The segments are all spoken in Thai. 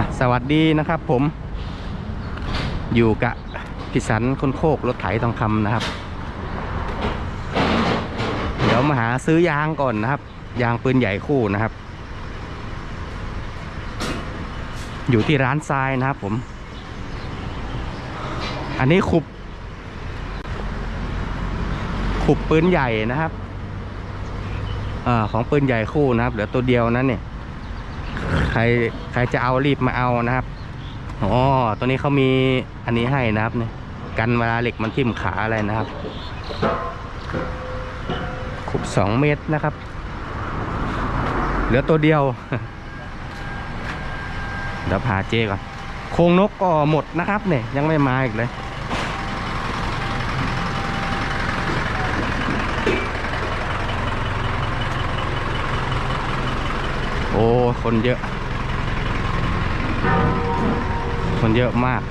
อะสวัสดีนะครับผม อยู่กับพิสันคนโคกรถไถทองคำนะครับ เดี๋ยวมาหาซื้อยางก่อนนะครับ ยางปืนใหญ่คู่นะครับ อยู่ที่ร้านทรายนะครับผม อันนี้ขุบ ขุบปืนใหญ่นะครับอของปืนใหญ่คู่นะครับเหลือตัวเดียวนั้นเนี่ย ใครใครจะเอารีบมาเอานะครับอ๋อตัวนี้เขามีอันนี้ให้นะครับเนี่ยกันเวลาเหล็กมันทิ่มขาอะไรนะครับขุบสองเมตรนะครับ เหลือตัวเดียว เดี๋ยวพาเจก่อน โครงนกก็หมดนะครับเนี่ยยังไม่มาอีกเลย โอ้ คนเยอะ คนเยอะมาก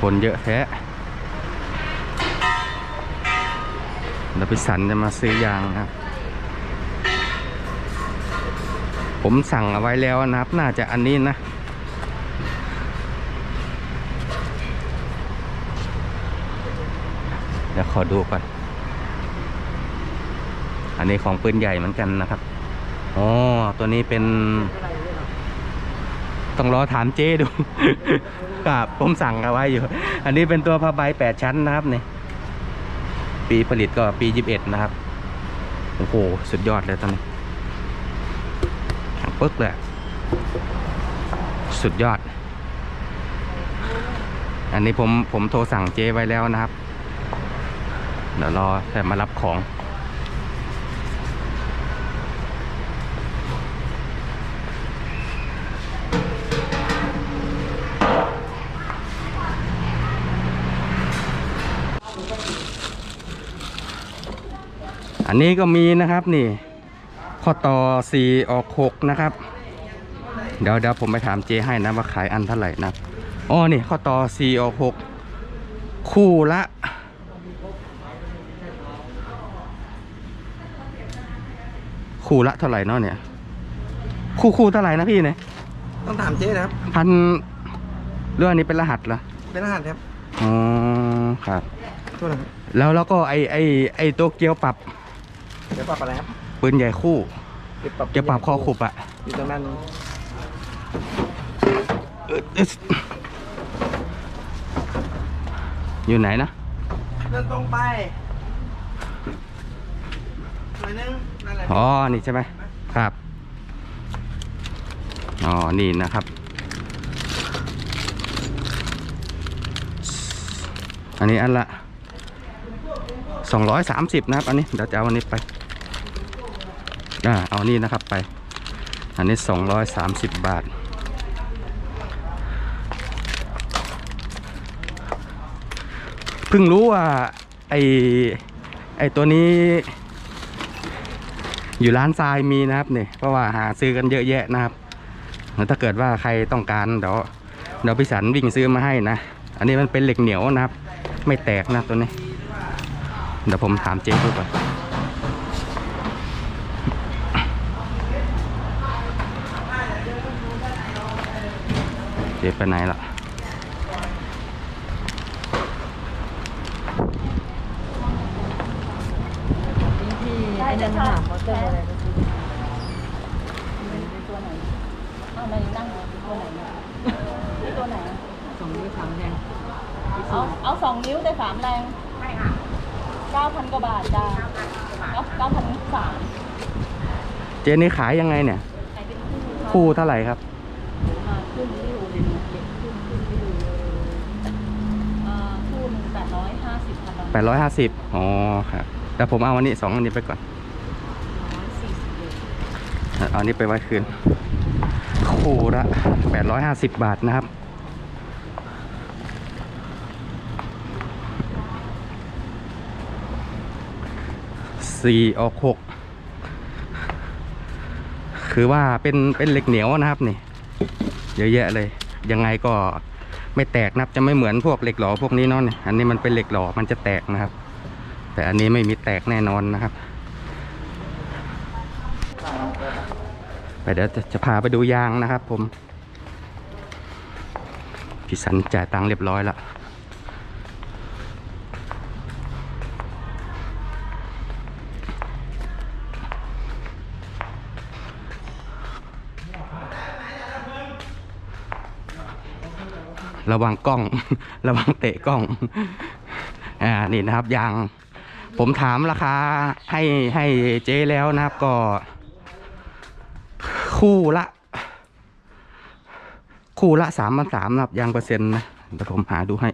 คนเยอะแท้เดี๋ยวไปสันจะมาซื้อยางนะครับผมสั่งเอาไว้แล้วนะครับ น่าจะอันนี้นะ เดี๋ยวขอดูก่อน อันนี้ของปืนใหญ่เหมือนกันนะครับ อ๋อ ตัวนี้เป็น ต้องรอถามเจ้ดูครับผมสั่งเอาไว้อยู่ อันนี้เป็นตัวผ้าใบแปดชั้นนะครับเนี่ยปีผลิตก็ปียี่สิบเอ็ดนะครับ โอ้โห สุดยอดเลยตอนนี้แข็งปึ๊กเลย สุดยอด อันนี้ผมผมโทรสั่งเจ้ไว้แล้วนะครับ เดี๋ยวรอแค่มารับของ อันนี้ก็มีนะครับนี่ ข้อต่อสี่ออกหกนะครับ เดี๋ยวเดี๋ยวผมไปถามเจให้นะว่าขายอันเท่าไหร่นะอ๋อนี่ข้อต่อสี่ออกหกคู่ละ คู่ละเท่าไหร่เนาะเนี่ย คู่คู่เท่าไหร่นะพี่เนี่ยต้องถามเจ๊นะครับ พันเรื่องอันนี้เป็นรหัสเหรอ เป็นรหัสครับ อ๋อ ครับ โทษนะครับแล้วแล้วก็ไอไอไอตัวเกียวปรับเดี๋ยวปรับอะไรครับปืนใหญ่คู่ เดี๋ยวปรับเกียวปรับคอขุบอะอยู่ตรงนั้นเอ่อเอ๊ะอยู่ไหนนะ เดินตรงไป หน่อยนึงนั่นแหละอ๋อ นี่ใช่ไหมครับ อ๋อ นี่นะครับ อันนี้อันละสองร้อยสามสิบนะครับ อันนี้เดี๋ยวจะเอาอันนี้ไป อ่า เอานี่นะครับไป อันนี้สองร้อยสามสิบบาทเพิ่งรู้ว่าไอไอตัวนี้ อยู่ร้านทรายมีนะครับเนี่ยเพราะว่าหาซื้อกันเยอะแยะนะครับแล้วถ้าเกิดว่าใครต้องการเดี๋ยวเดี๋ยวพี่สันวิ่งซื้อมาให้นะ อันนี้มันเป็นเหล็กเหนียวนะครับ ไม่แตกนะตัวนี้ เดี๋ยวผมถามเจ๊ดูก่อนเจ๊ไปไหนล่ะ ที่ไอ้นั่นถามเขาเจออะไรก็คือตัวไหนเอามานั่งตัวไหนเนี่ยนี่ตัวไหนสองนิ้วสามแดงเอาเอาสองนิ้วแต่สามแรงไม่ค่ะเก้าพันกว่าบาทจ้าเก้าพันสามเจ๊นี่ขายยังไงเนี่ยขายเป็นคู่ค่ะคู่เท่าไหร่ครับอ่าคู่นี้อยู่ในนี้เก็บคู่คู่นี้อยู่อ่าคู่หนึ่งแปดร้อยห้าสิบพันแปดร้อยห้าสิบอ๋อครับแต่ผมเอาอันนี้สองอันนี้ไปก่อน ร้อยสี่สิบเลย เอาอันนี้ไปไว้คืนคู่ละแปดร้อยห้าสิบบาทนะครับ สี่ออกหกคือว่าเป็นเป็นเหล็กเหนียวนะครับนี่ เยอะแยะเลย ยังไงก็ไม่แตกนะครับ จะไม่เหมือนพวกเหล็กหล่อพวกนี้เนาะเนี่ยอันนี้มันเป็นเหล็กหล่อมันจะแตกนะครับ แต่อันนี้ไม่มีแตกแน่นอนนะครับ ไปเดี๋ยวจะจะพาไปดูยางนะครับผมพี่สันจ่ายตังค์เรียบร้อยแล้วระวังกล้อง ระวังเตะกล้อง อ่า นี่นะครับยาง ผมถามราคาให้ให้เจ๊แล้วนะครับก็ คู่ละ คู่ละสามพันสามนะครับยางเปอร์เซ็นต์นะเดี๋ยวผมหาดูให้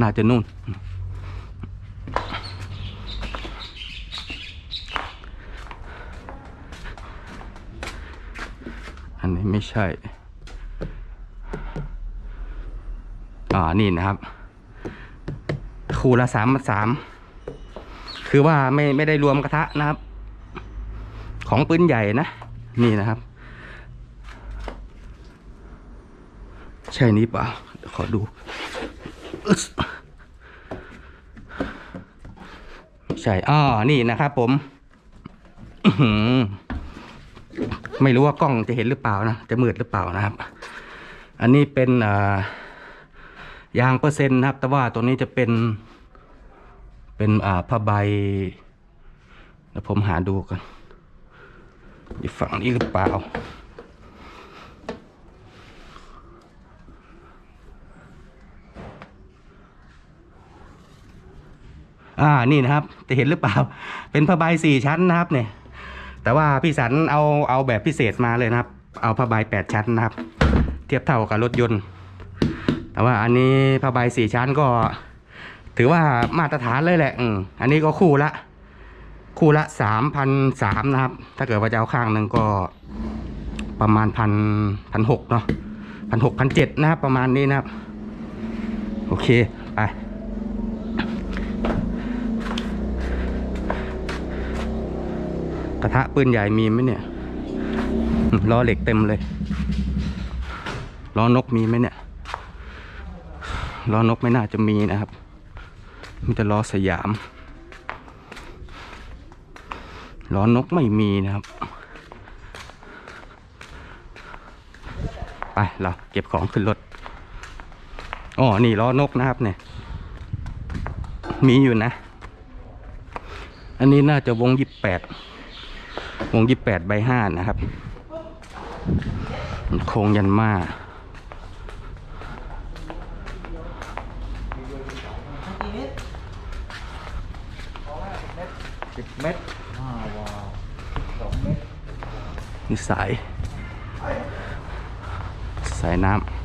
น่าจะนู่น อันนี้ไม่ใช่ อ่า นี่นะครับ คู่ละสามพันสาม คือว่าไม่ไม่ได้รวมกระทะนะครับ ของปืนใหญ่นะ นี่นะครับ ใช่นี้เปล่าขอดู ใช่อ้อนี่นะครับผมไม่รู้ว่ากล้องจะเห็นหรือเปล่านะ จะมืดหรือเปล่านะครับ อันนี้เป็นอ่ายางเปอร์เซ็นต์นะครับ แต่ว่าตัวนี้จะเป็น เป็นอ่าผ้าใบเดี๋ยวผมหาดูกันอยู่ฝั่งนี้หรือเปล่าอ่านี่นะครับจะเห็นหรือเปล่า เป็นผ้าใบสี่ชั้นนะครับเนี่ย แต่ว่าพี่สันเอาเอาแบบพิเศษมาเลยนะครับ เอาผ้าใบแปดชั้นนะครับ เทียบเท่ากับรถยนต์ แต่ว่าอันนี้ผ้าใบสี่ชั้นก็ ถือว่ามาตรฐานเลยแหละอืมอันนี้ก็คู่ละ คู่ละสามพันสามนะครับ ถ้าเกิดว่าจะเอาข้างหนึ่งก็ประมาณพันพันหกเนาะพันหกพันเจ็ดนะครับประมาณนี้นะครับ โอเค ไปกระทะปืนใหญ่มีไหมเนี่ยล้อเหล็กเต็มเลยล้อนกมีไหมเนี่ยล้อนกไม่น่าจะมีนะครับ มีแต่ล้อสยามล้อนกไม่มีนะครับ ไปเราเก็บของขึ้นรถอ๋อนี่ล้อนกนะครับเนี่ย มีอยู่นะ อันนี้น่าจะวงยี่แปดวงยี่แปดใบห้านะครับ โครงยันมา สิบเมตรห้าวาสองเมตรนี่สาย สายน้ำ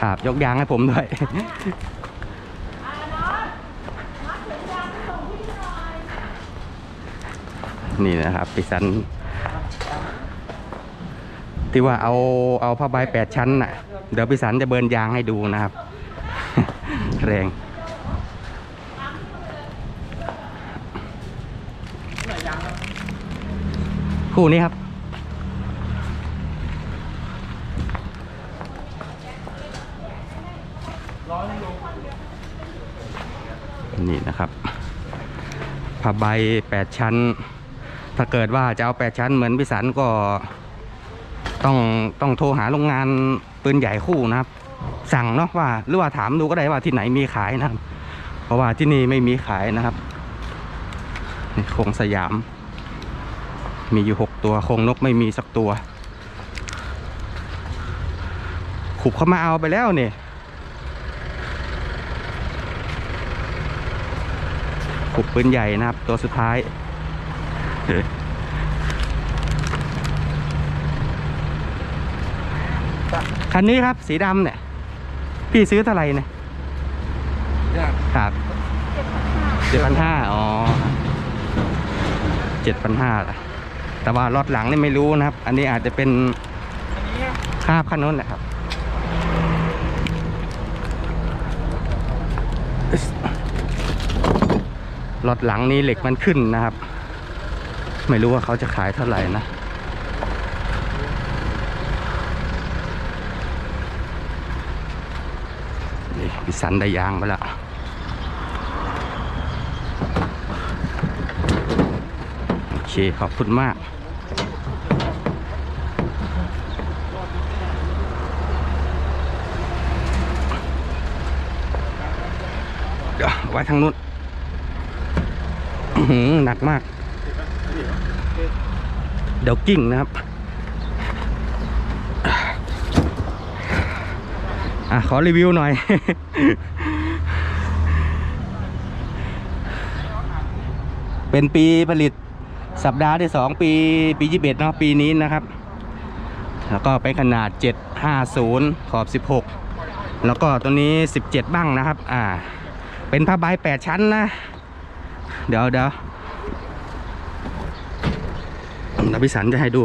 ครับยกยางให้ผมด้วย นี่นะครับปิสันที่ว่าเอาเอาผ้าใบแปดชั้นน่ะ เดี๋ยวพี่สันจะเบิร์นยางให้ดูนะครับ แรงคู่นี้ครับนี่นะครับผ้าใบแปดชั้น ถ้าเกิดว่าจะเอาแปดชั้นเหมือนพี่สันก็ต้องต้องโทรหาโรงงานปืนใหญ่คู่นะครับ สั่งเนาะว่าหรือว่าถามดูก็ได้ว่าที่ไหนมีขายนะครับ เพราะว่าที่นี่ไม่มีขายนะครับนี่โครงสยาม มีอยู่หกตัวโครงนกไม่มีสักตัว ขุบเข้ามาเอาไปแล้วเนี่ยขุบปืนใหญ่นะครับ ตัวสุดท้าย คันนี้ครับสีดำเนี่ย พี่ซื้อเท่าไหร่เนี่ยเนี่ยครับเจ็ดพันห้าอ๋อเจ็ดพันห้าแต่ว่ารถหลังนี่ไม่รู้นะครับ อันนี้อาจจะเป็นอันนี้ครับคันนู้นแหละครับรถหลังนี้เหล็กมันขึ้นนะครับ ไม่รู้ว่าเขาจะขายเท่าไหร่นะนี่พิสันได้ยางไปล้วโอเคขอบคุณมากเดี๋ยวไว้ทางนู้นหนักมาก เดี๋ยวกิ่งนะครับอะขอรีวิวหน่อย เป็นปีผลิตสัปดาห์ที่สองปีปียี่สิบเอ็ดเนาะปีนี้นะครับ แล้วก็ไปขนาดเป็นขนาด750ขอบ16แล้วก็ตัวนี้17บ้างนะครับ อ่า เป็นผ้าใบ8ชั้นนะ เดี๋ยวเดี๋ยว นักพิสันจะให้ดู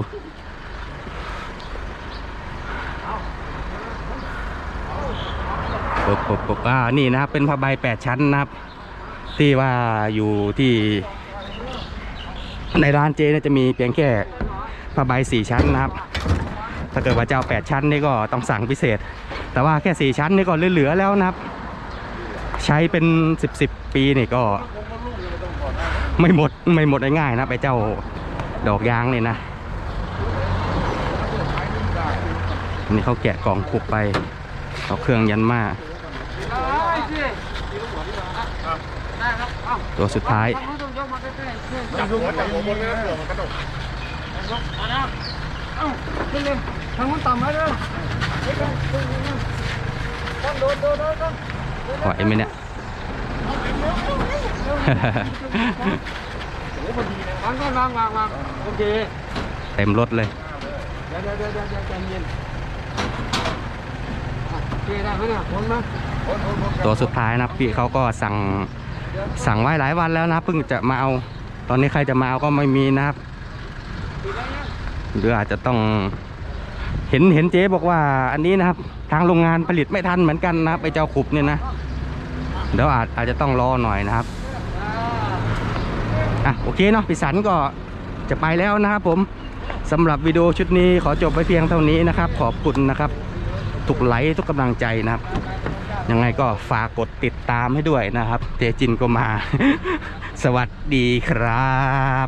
ปกปกปกอ่า นี่นะครับ เป็นผ้าใบแปดชั้นนะครับ ที่ว่าอยู่ที่ ในร้านเจเนี่ยจะมีเพียงแค่ผ้าใบสี่ชั้นนะครับ ถ้าเกิดว่าเจ้าแปดชั้นนี่ก็ต้องสั่งพิเศษ แต่ว่าแค่สี่ชั้นนี่ก็เหลือๆแล้วนะครับ ใช้เป็นสิบสิบปีนี่ก็ ไม่หมดไม่หมดง่ายๆนะไปเจ้า ดอกยางนี่นะนี่เขาแกะกล่องขุบไปเอาเครื่องยันมาตัวสุดท้ายจับหัวจับหัวบนเลยนะเผื่อเอไหวไหมเนี่ยางก่อนวางวางวางโอเคเต็มรถเลยเดี๋ยวเดี๋ยวเดี๋ยวเดี๋ยวใจเย็นอะโอเคได้ไหมเนี่ยวนมาตัวสุดท้ายนะครับพี่เขาก็สั่งสั่งไว้หลายวันแล้วนะครับเพิ่งจะมาเอา ตอนนี้ใครจะมาเอาก็ไม่มีนะครับหรืออาจจะต้องเห็นเห็นเจ๊บอกว่าอันนี้นะครับ ทางโรงงานผลิตไม่ทันเหมือนกันนะครับไอ้เจ้าขุบเนี่ยนะเดี๋ยวอาจอาจจะต้องรอหน่อยนะครับ อะโอเคเนาะพี่สันก็จะไปแล้วนะครับผมสำหรับวิดีโอชุดนี้ขอจบไปเพียงเท่านี้นะครับ ขอบคุณนะครับทุกไลค์ทุกกำลังใจนะครับ ยังไงก็ฝากกดติดตามให้ด้วยนะครับเจจินก็มา สวัสดีครับ